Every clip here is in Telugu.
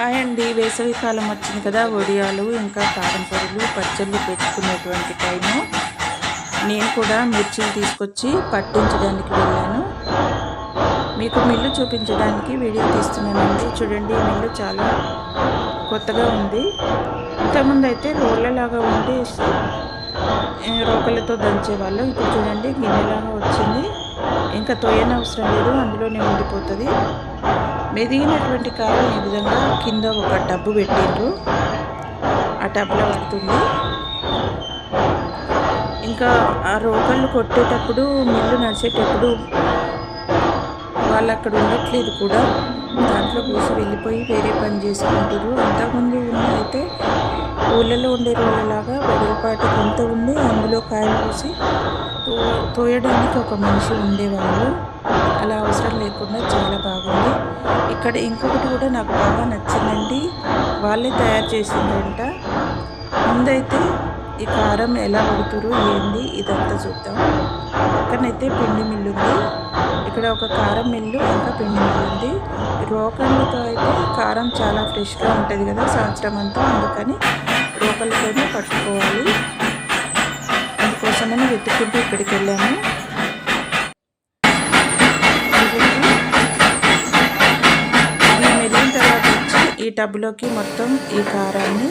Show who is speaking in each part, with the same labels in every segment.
Speaker 1: హాయ్ అండి. వేసవి కాలం వచ్చింది కదా ఒడియాలు ఇంకా కారం పొరులు పచ్చళ్ళు పెట్టుకునేటువంటి టైము. నేను కూడా మిర్చిలు తీసుకొచ్చి పట్టించడానికి వెళ్ళాను. మీకు మిల్లు చూపించడానికి వీడియో తీస్తున్నానండి. చూడండి మిల్లు చాలా కొత్తగా ఉంది. ఇంతకుముందు అయితే రోళ్ళలాగా ఉండి రోకలతో దంచేవాళ్ళు ఇప్పుడు చూడండి గిన్నెలాగా వచ్చింది. ఇంకా తొయ్యనవసరం లేదు అందులోనే ఉండిపోతుంది. మెదిగినటువంటి కారం ఈ విధంగా కింద ఒక టబ్బు పెట్టిండ్రు. ఆ టబ్లో పడుతుంది. ఇంకా ఆ రోకళ్ళు కొట్టేటప్పుడు మిల్లు నడిచేటప్పుడు వాళ్ళు అక్కడ ఉండట్లేదు కూడా. దాంట్లో పోసి వెళ్ళిపోయి వేరే పని చేసుకుంటారు అంతకుముందు ఉన్న అయితే ఊళ్ళలో ఉండే రోజులాగా వెడల్పాటి కొంత ఉంది. అందులో కాయలు పూసి తోయడానికి ఒక మనిషి ఉండేవాళ్ళు. అలా అవసరం లేకుండా చాలా బాగుంది. ఇక్కడ ఇంకొకటి కూడా నాకు బాగా నచ్చిందండి. వాళ్ళే తయారు చేసిందంట. ముందైతే ఈ కారం ఎలా పడుతురు ఏంది ఇదంతా చూద్దాం. పక్కనైతే పిండి మిల్లు ఉంది. ఇక్కడ ఒక కారం మిల్లు ఇంకా పిండి మిల్లు ఉంది. రోకళ్ళతో అయితే కారం చాలా ఫ్రెష్గా ఉంటుంది కదా సంవత్సరం అంతా. అందుకని రోకళ్ళతోనే పట్టుకోవాలి. అందుకోసమని వెతుక్కుంటూ ఇక్కడికి వెళ్ళాము ఈ టబ్లోకి మొత్తం ఈ కారాన్ని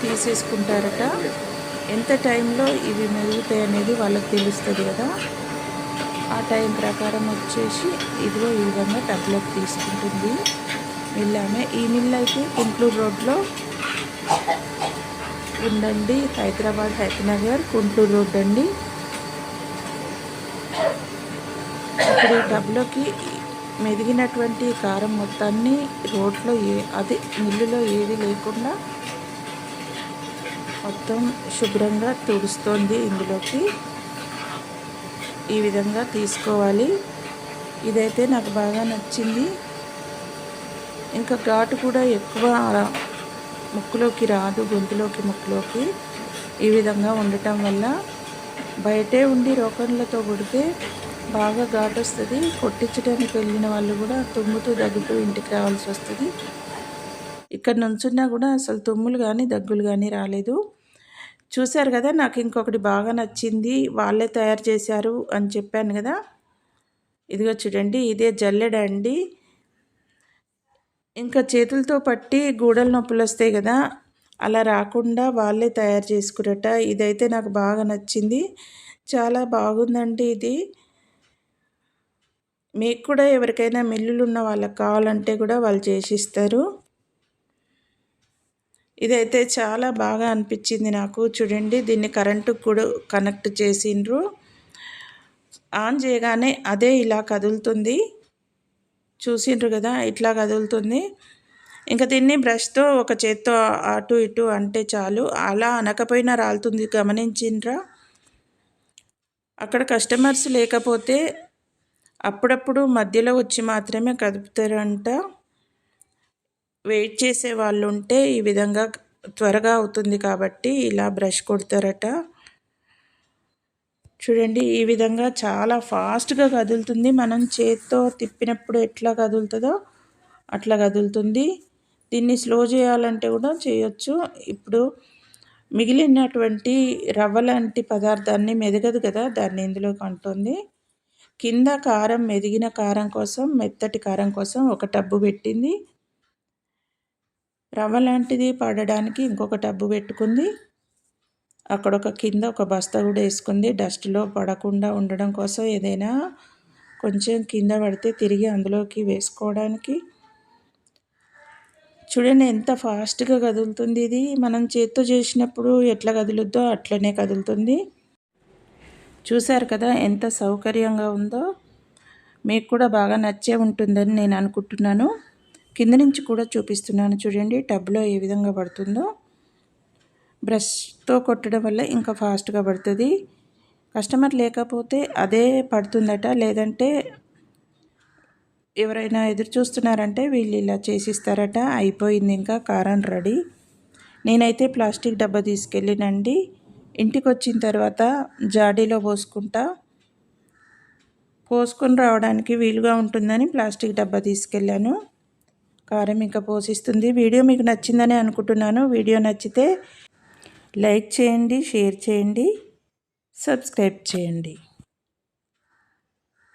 Speaker 1: తీసేసుకుంటారట. ఎంత టైంలో ఇవి మెరుగుతాయి అనేది వాళ్ళకి తెలుస్తుంది కదా. ఆ టైం ప్రకారం వచ్చేసి ఇదిగో ఈ విధంగా టబ్లోకి తీసుకుంటుంది. మిల్లామే ఈ మిల్ అయితే కుంట్లూరు రోడ్లో ఉందండి. హైదరాబాద్ హైదనగర్ కుంట్లూరు రోడ్ అండి. ఇప్పుడు ఈ టబ్లోకి మెదిగినటువంటి కారం మొత్తాన్ని రోడ్లో ఏ అది మిల్లులో ఏది లేకుండా మొత్తం శుభ్రంగా తుడుస్తోంది ఇందులోకి. ఈ విధంగా తీసుకోవాలి. ఇదైతే నాకు బాగా నచ్చింది. ఇంకా ఘాటు కూడా ఎక్కువ ముక్కులోకి రాదు గొంతులోకి ముక్కులోకి. ఈ విధంగా ఉండటం వల్ల బయటే ఉండి రోకన్లతో కొడితే బాగా ఘాటు వస్తుంది కొట్టించడానికి వెళ్ళిన వాళ్ళు కూడా తుమ్ముతూ దగ్గుతూ ఇంటికి రావాల్సి వస్తుంది. ఇక్కడ నుంచున్నా కూడా అసలు తుమ్ములు కానీ దగ్గులు కానీ రాలేదు. చూశారు కదా నాకు ఇంకొకటి బాగా నచ్చింది. వాళ్ళే తయారు చేశారు అని చెప్పాను కదా. ఇదిగో చూడండి ఇదే జల్లెడ అండి. ఇంకా చేతులతో పట్టి గూడల నొప్పులు వస్తాయి కదా అలా రాకుండా వాళ్ళే తయారు చేసుకురట. ఇదైతే నాకు బాగా నచ్చింది. చాలా బాగుందండి ఇది. మీకు కూడా ఎవరికైనా మిల్లులు ఉన్న వాళ్ళకి కావాలంటే కూడా వాళ్ళు చేసిస్తారు. ఇదైతే చాలా బాగా అనిపించింది నాకు. చూడండి దీన్ని కరెంటు కూడా కనెక్ట్ చేసిండ్రు. ఆన్ చేయగానే అదే ఇలా కదులుతుంది. చూసిండ్రు కదా ఇట్లా కదులుతుంది. ఇంకా దీన్ని బ్రష్తో ఒక చేత్తో అటు ఇటు అంటే చాలు. అలా అనకపోయినా రాలుతుంది గమనించిండ్రా. అక్కడ కస్టమర్స్ లేకపోతే అప్పుడప్పుడు మధ్యలో వచ్చి మాత్రమే కదుపుతారంట. వెయిట్ చేసే వాళ్ళు ఉంటే ఈ విధంగా త్వరగా అవుతుంది కాబట్టి ఇలా బ్రష్ కొడతారట. చూడండి ఈ విధంగా చాలా ఫాస్ట్గా కదులుతుంది. మనం చేత్తో తిప్పినప్పుడు ఎట్లా కదులుతుందో అట్లా కదులుతుంది. దీన్ని స్లో చేయాలంటే కూడా చేయొచ్చు. ఇప్పుడు మిగిలినటువంటి రవ్వ లాంటి పదార్థాన్ని మెదగదు కదా దాన్ని ఇందులోకి అంటుంది. కింద కారం మెదిగిన కారం కోసం మెత్తటి కారం కోసం ఒక టబ్బు పెట్టింది. రవ్వ లాంటిది పడడానికి ఇంకొక టబ్బు పెట్టుకుంది. అక్కడ ఒక కింద ఒక బస్తా కూడా వేసుకుంది. డస్ట్లో పడకుండా ఉండడం కోసం ఏదైనా కొంచెం కింద పడితే తిరిగి అందులోకి వేసుకోవడానికి. చూడండి ఎంత ఫాస్ట్గా కదులుతుంది ఇది. మనం చేత్తో చేసినప్పుడు ఎట్లా కదులుద్దో అట్లనే కదులుతుంది. చూశారు కదా ఎంత సౌకర్యంగా ఉందో. మీకు కూడా బాగా నచ్చే ఉంటుందని నేను అనుకుంటున్నాను. కింద నుంచి కూడా చూపిస్తున్నాను చూడండి టబ్లో ఏ విధంగా పడుతుందో. బ్రష్తో కొట్టడం వల్ల ఇంకా ఫాస్ట్గా పడుతుంది. కస్టమర్ లేకపోతే అదే పడుతుందట లేదంటే ఎవరైనా ఎదురు చూస్తున్నారంటే వీళ్ళు ఇలా చేసిస్తారట. అయిపోయింది ఇంకా కారం రెడీ. నేనైతే ప్లాస్టిక్ డబ్బా తీసుకెళ్ళినండి. ఇంటికి వచ్చిన తర్వాత జాడీలో పోసుకుంటా. పోసుకొని రావడానికి వీలుగా ఉంటుందని ప్లాస్టిక్ డబ్బా తీసుకెళ్ళాను. కారం ఇంకా పోషిస్తుంది. వీడియో మీకు నచ్చిందని అనుకుంటున్నాను. వీడియో నచ్చితే లైక్ చేయండి షేర్ చేయండి సబ్స్క్రైబ్ చేయండి.